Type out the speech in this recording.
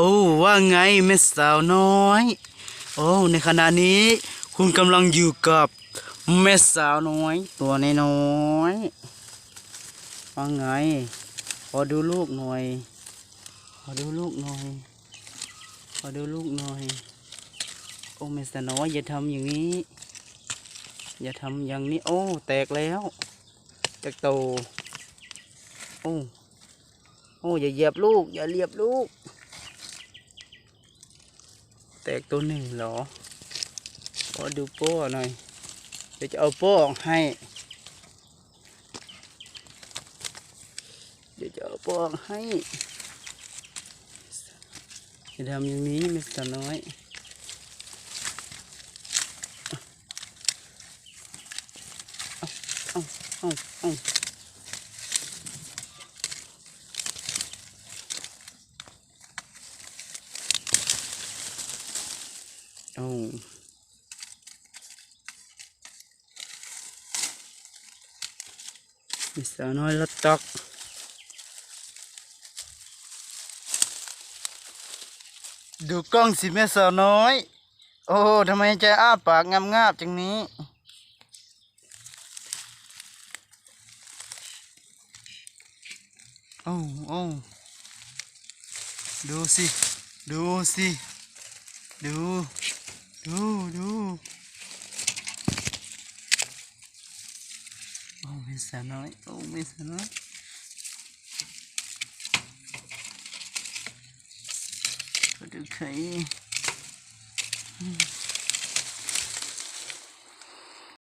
โอ้ว่าไงแม่สาวน้อย โอ้ในขณะนี้คุณกำลังอยู่กับแม่สาวน้อย ตัวน้อยว่าไง ขอดูลูกหน่อย ขอดูลูกหน่อย ขอดูลูกหน่อย โอ้แม่สาวน้อยอย่าทำอย่างนี้ อย่าทำอย่างนี้ โอ้แตกแล้วจากโต โอ้ โอ้อย่าเหยียบลูก อย่าเหยียบลูก แตกตัวหนึ่งเหรอขอดูโป้หน่อย เดี๋ยวจะเอาโป้ออกให้ เดี๋ยวจะเอาโป้ออกให้อย่าทำอย่างนี้มิสเตอร์น้อยเอาเอาเอาเอา มิสเตอร์น้อยรถตอกดูกล้องสิแม่สาวน้อย โอ้ทำไมใจอ้าปากงามๆจังนี้โอ้โอ้ดูสิ ดูสิ ดู ดูดูโอ้ไม่สาวน้อยโอ้ไม่สาวน้อยก็ดูใครอืม